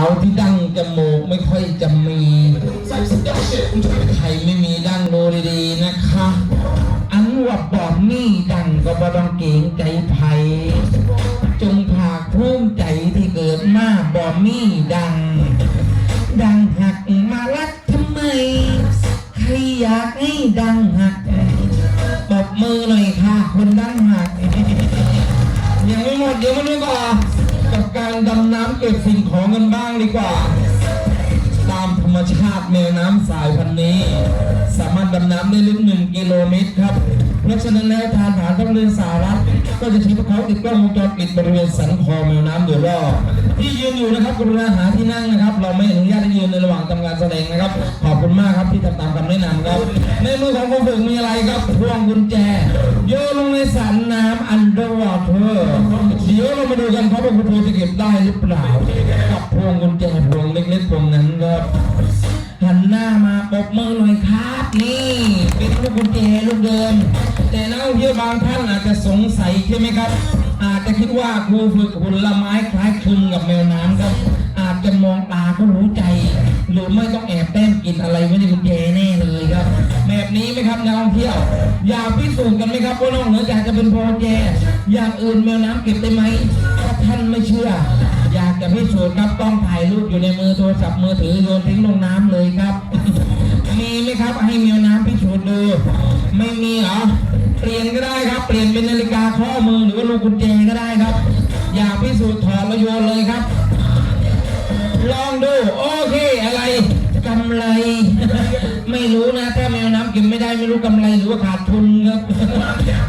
าวที่ดั้งจมูกไม่ค่อยจะมีใครไม่มีดั้งดูดีๆนะคะ อันว่าบอมนี่ดังก็บ่ต้องเกรงใจไผจงภาคภูมิใจที่เกิดมาบอมมี่ดัง ดังหักมารักทำไม ใครอยากให้ดังหักปรบมือหน่อยค่ะ คนดังหัก ยังไม่หมดเดี๋ยวมาดูก่อน ดำน้ำเก็บสิ่งของกันบ้างดีกว่า ตามธรรมชาติแมวน้ำสายพันธุ์นี้ สามารถดำน้ำได้ลึกหนึ่งกิโลเมตรครับ เพราะฉะนั้นแล้วทานฐานทัพเรือสารัฐก็จะใช้พวกเขาติดกล้องวงจรปิดบริเวณสันคอแมวน้ำโดยรอบที่ยืนอยู่นะครับกรุณาหาที่นั่งนะครับ เราไม่อนุญาตให้ยืนในระหว่างทำการแสดงนะครับขอบ คุณมากครับที่ทำตามคำแนะนำครับ ในมือของผู้ฝึกมีอะไรครับพวงกุญแจ โยนลงในสันน้ำ underwater เดี๋ยวเรามาดูกันครับว่าคุณครูจะเก็บได้หรือเปล่า กับพวงกุญแจพวงเล็กๆพวงนั้นครับหันหน้ามาปบมือหน่อยครับ นี่เป็นลูกกุญแจลูกเดิม แต่นักท่องเที่ยวบางท่านอาจจะสงสัยใช่ไหมครับ อาจจะคิดว่าครูฝึกผลไม้คล้ายคลึงกับแมวน้ำครับ อาจจะมองตาก็รู้ใจ หรือไม่ต้องแอบแต้มกินอะไรไว้ในกุญแจแน่เลยครับ แบบนี้ไหมครับนักท่องเที่ยว อยากพิสูจน์กันไหมครับว่านอกเหนือจากจะเป็นพวงกุญแจอย่างอื่นแมวน้ำเก็บได้ไหมถ้าท่านไม่เชื่อ อยากจะพิสูจน์ครับต้องถ่ายรูปอยู่ในมือโทรศัพท์มือถือโยนทิ้งลงน้ำเลยครับ มีไหมครับให้แมวน้ำพิสูจน์ดู ไม่มีเหรอ เปลี่ยนก็ได้ครับ เปลี่ยนเป็นนาฬิกาข้อมือหรือว่าลูกกุญแจก็ได้ครับ อยากพิสูจน์ถอดแล้วโยนเลยครับ ลองดู โอเคอะไรกำไร ไม่รู้นะ ถ้าแมวน้ำกินไม่ได้ไม่รู้กำไรหรือว่าขาดทุนครับ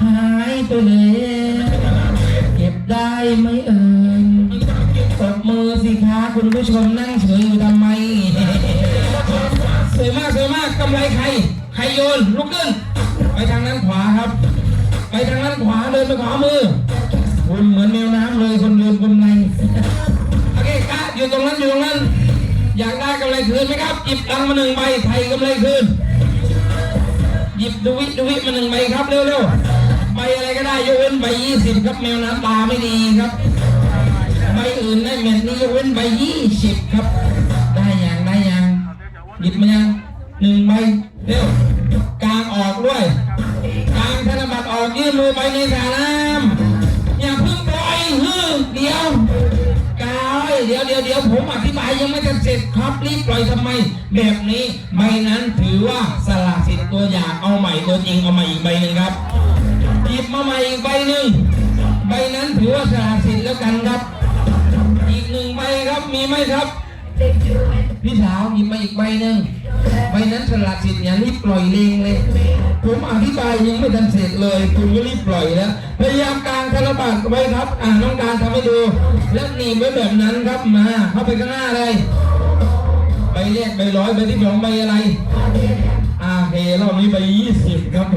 หายไปเลยเก็บได้ไหมเอ่ยตบมือสิคะคุณผู้ชมนั่งเฉยอยู่ทำไมสวยมากสวยมากกำไรใครใครโยนลุกขึ้นไปทางนั้นขวาครับ ไปทางนั้นขวาเดินไปขวามือคุณเหมือนแมวน้ำเลยคนโยนกำไร อยู่ตรงนั้นอยู่ตรงนั้น อยากได้กำไรคืนไหมครับหยิบตังมาหนึ่งใบไทยกำไรคืนหยิบดูวิดูวิมาหนึ่งใบครับเร็วๆใบอะไรก็ได้ยกเว้นใบยี่สิบครับแมวน้ำตาไม่ดีครับใบอื่นได้เม็ดนี้ยกเว้นใบยี่สิบครับ ได้ยังได้ยังหยิบมายังหนึ่งใบเร็วกลางออกด้วยกลางธนบัตรออกยื่นมือไปในสระน้ำ ดี๋ยวเดี๋ยวเดี๋ยวผมอธิบายยังไม่จะเสร็จครับรีบปล่อยทำไม แบบนี้ใบนั้นถือว่าสละสิทธิ์ตัวอย่างเอาใหม่ตัวจริงเอาใหม่อีกใบหนึ่งครับหยิบมาใหม่อีกใบหนึ่งใบนั้นถือว่าสละสิทธิ์แล้วกันครับ อีกหนึ่งใบครับมีไหมครับพี่สาวหยิบมาอีกใบหนึ่ง ใบนั้นสละสิทธิ์อย่ารีบปล่อยเลงเลย ผมอธิบายยังไม่ทันเสร็จเลย คุณก็รีบปล่อยแล้วพยายามกางธนบัตรไว้ครับ อ่าน้องการทำให้ดู แล้วหนีบไว้แบบนั้นครับมาเข้าไปข้างหน้าเลยใบแรกใบร้อยใบที่สองใบอะไรอาเครอบนี้ใบยี่สิบครับ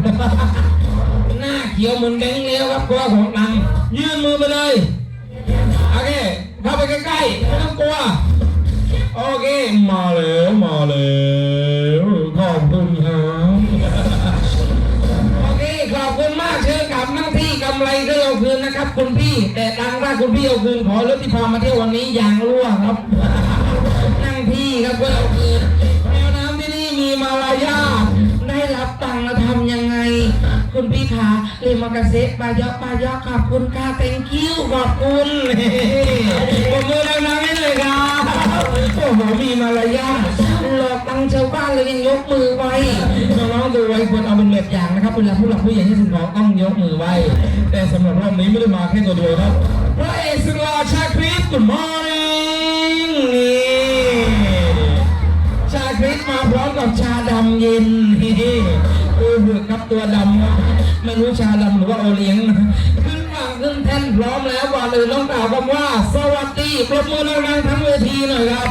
หน้าเขียวเหมือนแบงค์แล้วครับกลัวของตังยื่นมือไปเลยโอเคเข้าไปใกล้ๆไม่ต้องกลัวโอเคมาแล้ว คุณพี่เอาคืนขอรถที่พามาเที่ยววันนี้ยางรั่วครับ นั่งพี่ครับเพื่อเอาคืนแมวน้ำที่นี่มีมารยาทได้รับตังค์แล้วทำยังไง คุณพี่ขาลยมากระเซปายอกปายอกขอบคุณค่ะ thank you ขอบคุณผมมือดังๆให้เลยครับโอ้โหมีมารยาทหลอกตังชาวบ้านเลยยังยกมือไว้น้องๆดูไว้ควรเอาเป็นแบบอย่างนะครับเวลาผู้หลักผู้ใหญ่ให้สิ่งของต้องยกมือไว้ แต่สำหรับรอบนี้ไม่ได้มาแค่ตัวเดียวครับพระเอกสุดหล่อชาคริส Good morning นี่ชาคริสมาพร้อมกับชาดำเย็น ตัวดำไม่รู้ชาดำหรือว่าโอเลี้ยงนะขึ้นฝั่งขึ้นแท่นพร้อมแล้วก่อนอื่นต้องกล่าวคำว่า สวัสดีปรบมือดังๆทั้งเวทีหน่อยครับ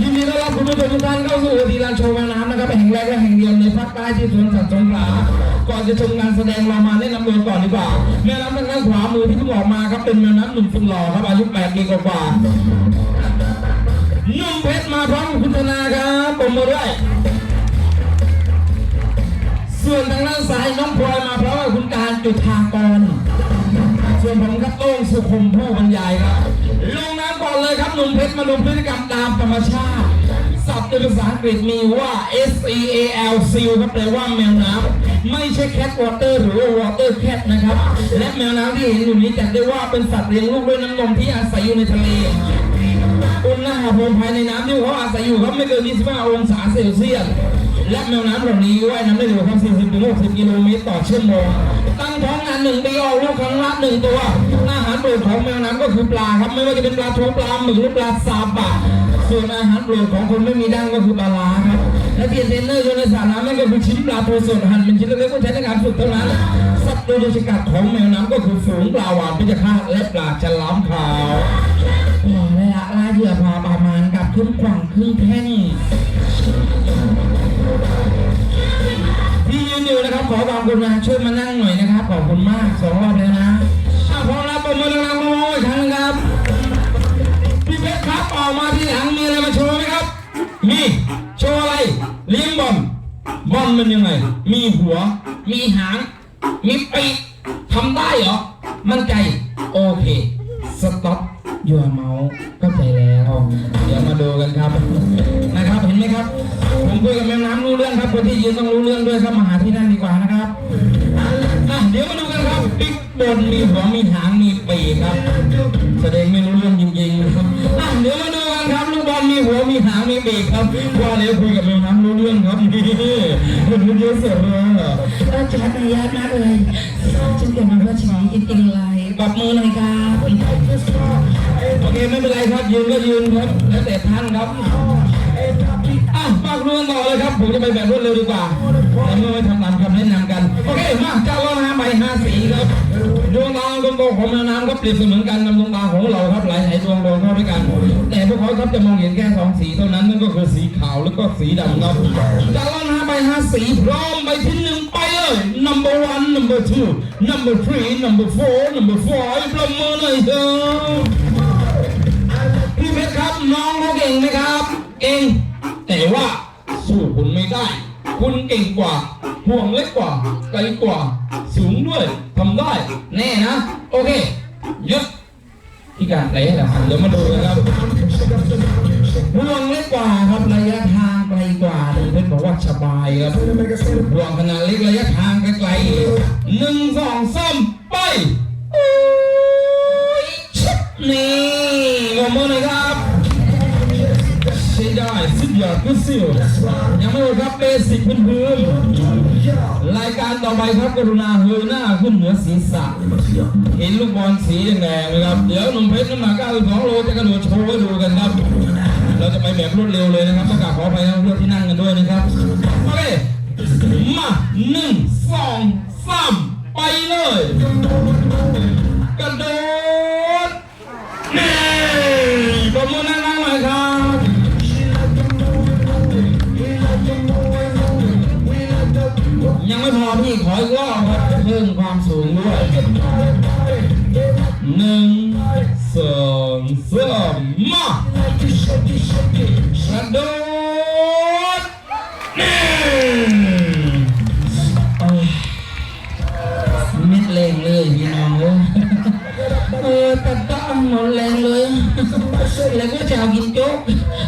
ยินดีต้อนรับคุณผู้ชมทุกท่านเข้าสู่เวทีลานโชว์แม่น้ำนะครับแห่งแรกและแห่งเดียวในภาคใต้ที่สวนสัตว์สงขลาก่อนจะชมงานแสดงเรามาแนะนำตัวก่อนดีกว่าแม่น้ำทางด้านขวามือที่เพิ่งออกมาครับเป็นแม่น้ำหนุ่มสุดหล่อครับอายุ8ปีกว่าๆนุ่มเพชรมาพร้อมคุณธนาครับผมมาด้วย ส่วนทางด้านซ้ายน้องพลอยมาเพร้อมกับคุณการจุธางกรส่วนผมครับโต้งสุขุมผู้บรรยายครับลงน้ำก่อนเลยครับหนุ่มเพชรมาดูพฤติกรรมตามธรรมชาติศัพท์ในภาษาอังกฤษมีว่า S E A L seal ครับแปลว่าแมวน้ำไม่ใช่ cat water หรือว่า water cat นะครับ และแมวน้ำที่เห็นอยู่นี้จัดได้ว่าเป็นสัตว์เลี้ยงลูกด้วยน้ำนมที่อาศัยอยู่ในทะเลอุณหภูมิภายในน้ำที่เขาอาศัยอยู่ครับไม่เกิน 25 องศาเซลเซียส และแมวน้ำเหล่านี้ว่ายน้ำได้เร็วครับ40ถึง60กิโลเมตรต่อชั่วโมงตั้งท้องนานหนึ่งปีออกลูกครั้งละหนึ่งตัวอาหารโปรดของแมวน้ำก็คือปลาครับไม่ว่าจะเป็นปลาทูปลาหมึกหรือปลาซาบะส่วนอาหารโปรดของคนไม่มีดั้งก็คือปลาร้าครับและที่เทรนเนอร์อยู่ในสระน้ำนั่นก็คือชิ้นปลาทูสดหั่นเป็นชิ้นเล็กๆก็ใช้ในการฝึกเท่านั้นสัตว์โดยเฉพาะของแมวน้ำก็คือฝูงปลาหวานพิจฆาตและปลาฉลามขาวระยะลาเหยื่อพอประมาณกับครึ่งกว่างครึ่งแท่ง ที่ยืนอยู่นะครับ ขอความกรุณาช่วยมานั่งหน่อยนะครับ ขอบคุณมากสองรอบแล้วนะอะพอแล้วปรบมือดังๆมาอีกครั้งหนึ่งครับ พี่เพชรครับออกมาที่หลังมีอะไรมาโชว์ไหมครับ มีโชว์อะไรเลี้ยงบอลบอลมันยังไง มีหัว มีหาง มีปีกทำได้เหรอ มั่นใจโอเค สต็อปยัวเมาส์ ข้าใจแล้วเดี๋ยวมาดูกันครับนะครับเห็นไหมครับ ผมคุยกับแมวน้ำรู้เรื่องครับคนที่ยืนต้องรู้เรื่องด้วยครับมาหาที่นั่งดีกว่านะครับอะเดี๋ยวมาดูกันครับบิ๊กบนมีหัวมีหางมีปีกครับ แสดงไม่รู้เรื่องจริงๆครับอะเดี๋ยวมาดูกันครับลูกบอลมีหัวมีหางมีปีกครับว่าแล้วคุยกับแมวน้ำรู้เรื่องครับนี่มันรู้เยอะสุดเลยเออจะพยายามากเลยฉันเกิดมาเพื่อชีวิตจริงๆเลยปรบมือหน่อยครับ โอเคไม่เป็นไรครับยืนก็ยืนครับแล้วแต่ท่านครับอะฝากดูกันต่อเลยครับผมจะไปแบบรวดเร็วดีกว่าแล้วเมื่อไม่ทำตามคำแนะนำกันโอเคมาเจ้าล้อน้ำใบห้าสีครับดวงตาดวงโตของแม่น้ำก็เปรียบเสมือนกันนำดวงตาของเราครับหลายหลายดวงดวงเข้าด้วยกัน แต่พวกเขาครับจะมองเห็นแค่สองสีเท่านั้นนั่นก็คือสีขาวแล้วก็สีดำครับเจ้าล้อน้ำใบห้าสีพร้อมใบที่หนึ่งไปเลย number one number two number three number four number five ประมือหน่อยเถอะ ครับ น้องเขาเก่งไหมครับ เก่ง แต่ว่าสู้คุณไม่ได้ คุณเก่งกว่าห่วงเล็กกว่า ไกลกว่า สูงด้วยทำได้ แน่นะ โอเคยุดที่การเตะแหละครับเดี๋ยวมาดูกันครับห่วงเล็กกว่าครับระยะทางไกลกว่าเลยเพชรบอกว่าสบายครับห่วงขนาดเล็กระยะทางไกลๆหนึ่งสองสามไปโอ้ยชิ บนี่ขอบคุณนะครับใช้ได้สุดยอดกุศิลยังไม่หมดครับเบสิกพื้นพื้นๆรายการต่อไปครับกรุณาเฮยหน้าขึ้นเหนือศีรษะเห็นลูกบอลสีแดงๆไหมครับ เดี๋ยวหนุ่มเพชรน้ำหนัก92โลจะกระโดดโชว์ให้ดูกันครับ เราจะไปแบบรวดเร็วเลยนะครับต้องกาบขออภันะเพื่อนที่นั่งกันด้วยนะครับโอเคมาหนึ่งสองสามไปเลย กระโดด กระโดดเม็ดแรงเลยพี่น้องเอออแต่ต้องหมดแรงเลย แล้วก็จะเอากินโจ๊ก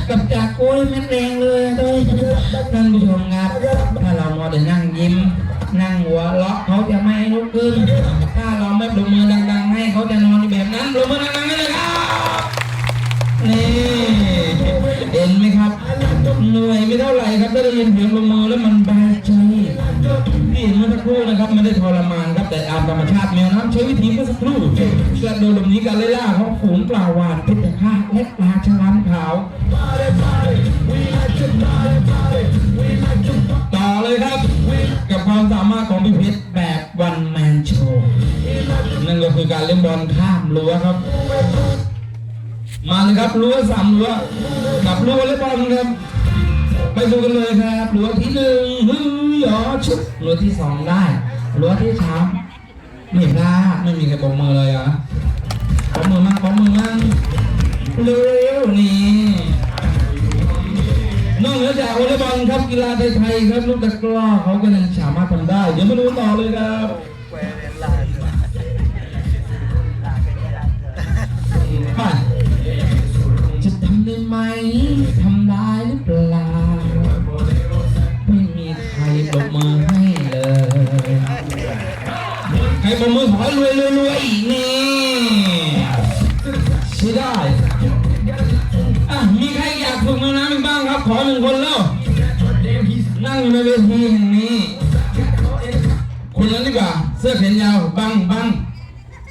กับจากกล้ยเม็ดแรงเลยด้วยท่านผู้ชมครับถ้าเรามัวแต่นั่งยิ้มนั่งหัวเราะเขาจะไม่ลุกขึ้น ถ้าเราไม่ปรบมือดังๆ ให้เขาจะนอนอยู่แบบนั้นปรบมือดัง เหนื่อยไม่เท่าไหร่ครับได้ยินเสียงปรบมือแล้วมันเบาใจที่เห็นเมื่อสักครู่นะครับไม่ได้ทรมานครับแต่ตามธรรมชาติแมวน้ำใช้วิธีเมื่อสักครู่กระโดดหลบหนีการไล่ล่าของฝูงปลาวานเพชรฆาตและปลาฉลามขาวต่อเลยครับ กับความสามารถของพี่เพชรแบบวันแมนโชว์นั่นก็คือการเล่นบอลข้ามรั้วครับมาเลยครับรั้วสามรั้วกับรั้วเล่นบอลครับ ไปดูกันเลยครับรัวที่หนึ่งฮึยอ๋อชุบรั้วที่สองได้รัวที่สามไม่พลาดไม่มีใครบอกมือเลยอะปมือมั่งปมือมั่งเร็วๆนี่นอกเหนือจากวอลเลย์บอลครับกีฬาไทยๆครับลูกตะกร้อเขาก็ยังสามารถทำได้ เดี๋ยวมาดูต่อเลยครับไปไหมทำได้ไหม ปรบมือขอให้รวยรวยรวยอีกนี่ใช่ได้อะมีใครอยากฝึกมือน้ำอีบ้างครับ ขอหนึ่งคนแล้วนั่งอยู่ในเวทีแห่งนี้คนนั้นดีกว่าเสื้อแขนยาวบังบัง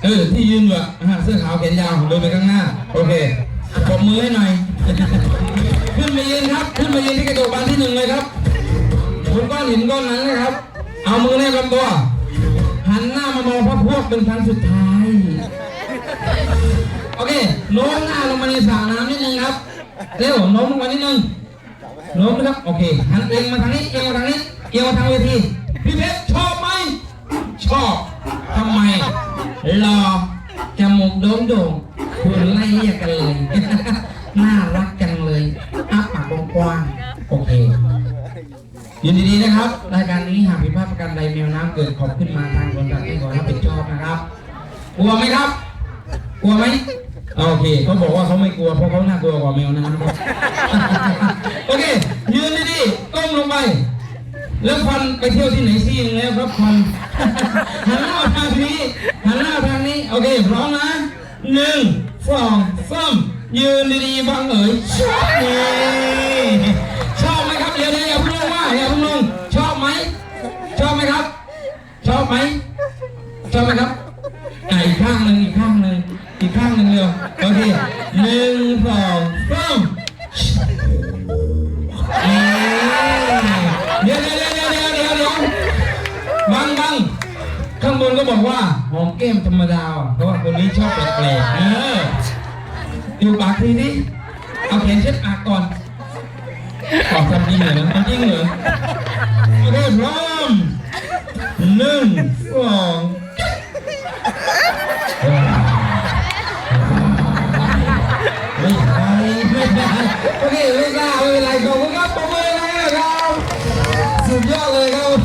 เออที่ยืนอยู่อะอะเสื้อขาวแขนยาวเดินไปข้างหน้า โอเคปรบมือให้หน่อยขึ้นมายืนครับ ขึ้นมายืนที่กระจกบานที่หนึ่งเลยครับคุณก้อนหินก้อนนั้นนะครับ เอามือแนบลำตัว เป็นครั้งสุดท้าย โอเคโน้มหน้าลงมาในสระน้ำนิดนึงครับเร็วโน้มลงมานิดนึงโน้มนะครับ โอเคหันเอียงมาทางนี้เอียงมาทางนี้เอียงมาทางเวทีพี่เพชรชอบไหมชอบทำไมรอจมูกโด่งโด่งๆคุณไล่เรียกกันเลยน่ารักจังเลยอ้าปากกว้างๆโอเคยินดีๆนะครับ รายการนี้หากผิดพลาดประการใดแมวน้ำเกิดขอบขึ้นมาทางคนตัดไม่ข กลัวไหมครับ กลัวไหมโอเคเขาบอกว่าเขาไม่กลัวเพราะเขาน่ากลัวกว่าแมวน้ำครับโอเคยืนดีๆก้มลงไปแล้วควันไปเที่ยวที่ไหนซี่งแล้วครับควันหันหน้าทางนี้หันหน้าทางนี้โอเคพร้อมนะหนึ่งสองสามยืนดีๆบังเอ๋ยชอบนี่ชอบไหมครับเดี๋ยวเดี๋ยวอย่าเพิ่งลงว่าอย่าเพิ่งลงชอบไหมชอบไหมครับ ชอบไหมชอบไหมครับ ดูปากดีนี้เอาแขนเช็ดปากก่อนขอบคำยิ่งเหรอคำยิ่งเหรอเริ่ร้อมหนึ่งสองไม่ใช่ไม่โอเคไม่กล้าไม่เป็นไรขอบคุณครับปรบมือเลยนะครับสุดยอดเลยครับ